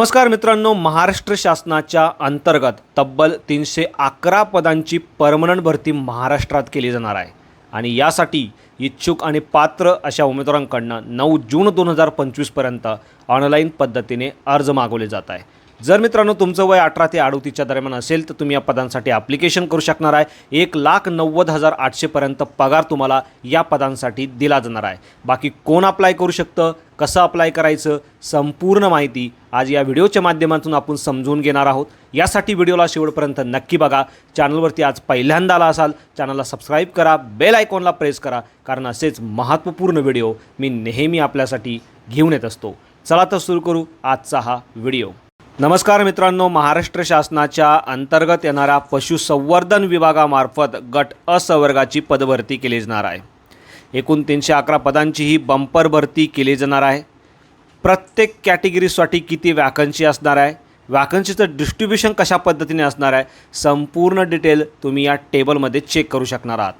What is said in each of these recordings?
नमस्कार मित्रांनो महाराष्ट्र शासनाच्या अंतर्गत तब्बल तीनशे अकरा पदांची परमनंट भरती महाराष्ट्रात केली जाणार आहे. आणि यासाठी इच्छुक आणि पात्र अशा उमेदवारांकडनं नऊ जून दोन हजार पंचवीसपर्यंत ऑनलाईन पद्धतीने अर्ज मागवले जात आहे. जर मित्रांनो तुमचं वय अठरा ते अडोतीच्या दरम्यान असेल तर तुम्ही या पदांसाठी ॲप्लिकेशन करू शकणार आहे. एक लाख नव्वद हजार आठशेपर्यंत पगार तुम्हाला या पदांसाठी दिला जाणार आहे. बाकी कोण अप्लाय करू शकतं कसं अप्लाय करायचं संपूर्ण माहिती आज या व्हिडिओच्या माध्यमातून आपण समजून घेणार आहोत. यासाठी व्हिडिओला शेवटपर्यंत नक्की बघा. चॅनलवरती आज पहिल्यांदा आला असाल चॅनलला सबस्क्राईब करा बेल आयकॉनला प्रेस करा कारण असेच महत्त्वपूर्ण व्हिडिओ मी नेहमी आपल्यासाठी घेऊन येत असतो. चला तर सुरू करू आजचा हा व्हिडिओ. नमस्कार मित्रांनो महाराष्ट्र शासनाच्या अंतर्गत येणाऱ्या पशुसंवर्धन विभागामार्फत गट अ संवर्गाची पदभरती केली जाणार आहे. एकूण तीनशे अकरा पदांची ही बंपर भरती केली जाणार आहे. प्रत्येक कॅटेगरीसाठी किती वॅकन्सी असणार आहे? वॅकन्सीचं डिस्ट्रीब्युशन कशा पद्धतीने असणार आहे? संपूर्ण डिटेल तुम्ही या टेबलमध्ये चेक करू शकणार आहात.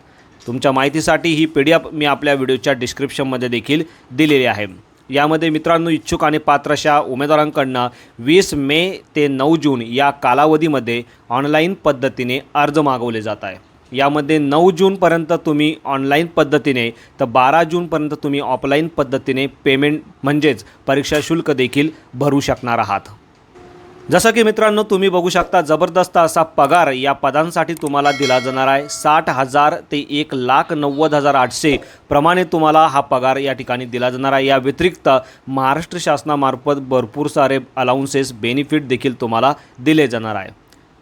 तुमच्या माहितीसाठी ही पी डी एफ मी आपल्या व्हिडिओच्या डिस्क्रिप्शनमध्ये देखील दिलेली आहे. यामध्ये मित्रांनो इच्छुक आणि पात्र अशा उमेदवारांकडनं वीस मे ते नऊ जून या कालावधीमध्ये ऑनलाईन पद्धतीने अर्ज मागवले जात आहे. यामध्ये नऊ जूनपर्यंत तुम्ही ऑनलाईन पद्धतीने तर बारा जूनपर्यंत तुम्ही ऑफलाईन पद्धतीने पेमेंट म्हणजेच परीक्षा शुल्क देखील भरू शकणार आहात. जसं की मित्रांनो तुम्ही बघू शकता जबरदस्त असा पगार या पदांसाठी तुम्हाला दिला जाणार आहे. साठ हजार ते एक लाख नव्वद हजार आठशे प्रमाणे तुम्हाला हा पगार या ठिकाणी दिला जाणार आहे. या व्यतिरिक्त महाराष्ट्र शासनामार्फत भरपूर सारे अलाउन्सेस बेनिफिट देखील तुम्हाला दिले जाणार आहे.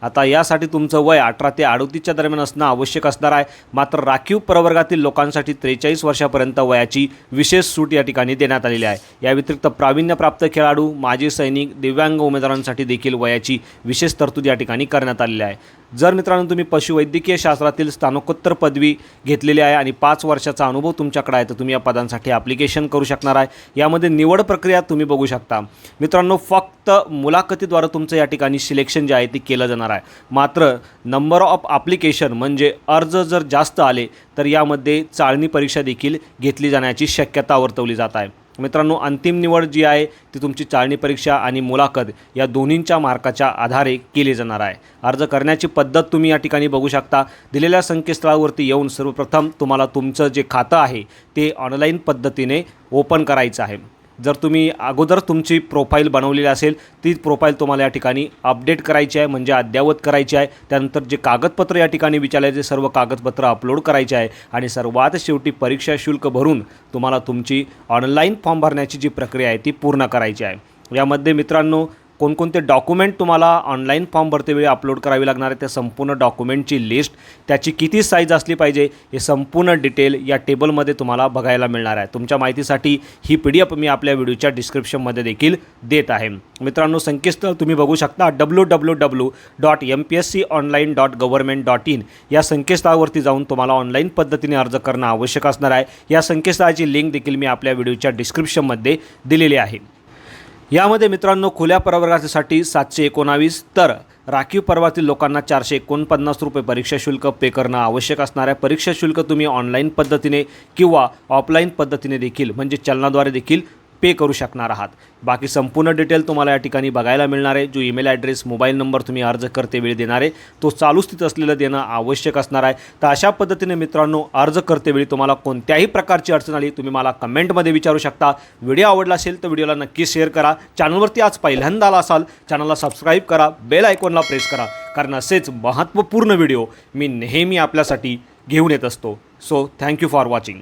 आता यासाठी तुमचं वय अठरा ते अडोतीसच्या दरम्यान असणं आवश्यक असणार आहे. मात्र राखीव प्रवर्गातील लोकांसाठी त्रेचाळीस वर्षापर्यंत वयाची विशेष सूट या ठिकाणी देण्यात आलेली आहे. या व्यतिरिक्त प्रावीण्यप्राप्त खेळाडू माजी सैनिक दिव्यांग उमेदवारांसाठी देखील वयाची विशेष तरतूद या ठिकाणी करण्यात आलेली आहे. जर मित्रांनो तुम्ही पशुवैद्यकीय शास्त्रातील स्थानकोत्तर पदवी घेतलेली आहे आणि पाच वर्षाचा अनुभव तुमच्याकडे आहे तर तुम्ही या पदांसाठी ॲप्लिकेशन करू शकणार आहे. यामध्ये निवड प्रक्रिया तुम्ही बघू शकता. मित्रांनो फक्त मुलाखतीद्वारे तुमचं या ठिकाणी सिलेक्शन जे आहे ते केलं जाणार आहे. मात्र नंबर ऑफ ॲप्लिकेशन म्हणजे अर्ज जर जास्त आले तर यामध्ये चाळणी परीक्षा देखील घेतली जाण्याची शक्यता वर्तवली जात आहे. मित्रांनो अंतिम निवड जी आहे ती तुमची चाळणी परीक्षा आणि मुलाखत या दोन्हींच्या मार्काच्या आधारे केली जाणार आहे. अर्ज करण्याची पद्धत तुम्ही या ठिकाणी बघू शकता. दिलेल्या संकेतस्थळावरती येऊन सर्वप्रथम तुम्हाला तुमचं जे खातं आहे ते ऑनलाईन पद्धतीने ओपन करायचं आहे. जर तुम्ही अगोदर तुमची प्रोफाईल बनवलेली असेल ती प्रोफाईल तुम्हाला या ठिकाणी अपडेट करायची आहे म्हणजे अद्ययावत करायची आहे. त्यानंतर जे कागदपत्र या ठिकाणी विचारायचे सर्व कागदपत्र अपलोड करायचे आहे. आणि सर्वात शेवटी परीक्षा शुल्क भरून तुम्हाला तुमची ऑनलाईन फॉर्म भरण्याची जी प्रक्रिया आहे ती पूर्ण करायची आहे. यामध्ये मित्रांनो कोणकोणते डॉक्युमेंट तुम्हाला ऑनलाईन फॉर्म भरतेवेळी अपलोड करावी लागणार आहे त्या संपूर्ण डॉक्युमेंटची लिस्ट त्याची किती साईज असली पाहिजे हे संपूर्ण डिटेल या टेबलमध्ये तुम्हाला बघायला मिळणार आहे. तुमच्या माहितीसाठी ही पी डी एफ मी आपल्या व्हिडिओच्या डिस्क्रिप्शनमध्ये देखील देत आहे. मित्रांनो संकेतस्थळ तुम्ही बघू शकता W W W dot M P S C online dot government dot in या संकेतस्थळावरती जाऊन तुम्हाला ऑनलाईन पद्धतीने अर्ज करणं आवश्यक असणार आहे. या संकेतस्थळाची लिंक देखील मी आपल्या व्हिडिओच्या डिस्क्रिप्शनमध्ये दिलेली आहे. यामध्ये मित्रांनो खुल्या प्रवर्गासाठी सातशे एकोणावीस तर राखीव पर्वातील लोकांना चारशे एकोणपन्नास रुपये परीक्षा शुल्क पे करणं आवश्यक असणाऱ्या परीक्षा शुल्क तुम्ही ऑनलाईन पद्धतीने किंवा ऑफलाईन पद्धतीने देखील म्हणजे चलनाद्वारे देखील पे करू शकणार आहात. बाकी संपूर्ण डिटेल तुम्हाला या ठिकाणी बघायला मिळणार आहे. जो ईमेल ॲड्रेस मोबाईल नंबर तुम्ही अर्ज करते वेळी देणार आहे तो चालू स्थित असलेलं देणं आवश्यक असणार आहे. तर अशा पद्धतीने मित्रांनो अर्ज करतेवेळी तुम्हाला कोणत्याही प्रकारची अडचण आली तुम्ही मला कमेंटमध्ये विचारू शकता. व्हिडिओ आवडला असेल तर व्हिडिओला नक्की शेअर करा. चॅनलवरती आज पहिल्यांदा आला असाल चॅनलला सबस्क्राईब करा बेल आयकॉनला प्रेस करा कारण असेच महत्त्वपूर्ण व्हिडिओ मी नेहमी आपल्यासाठी घेऊन येत असतो. So thank you for watching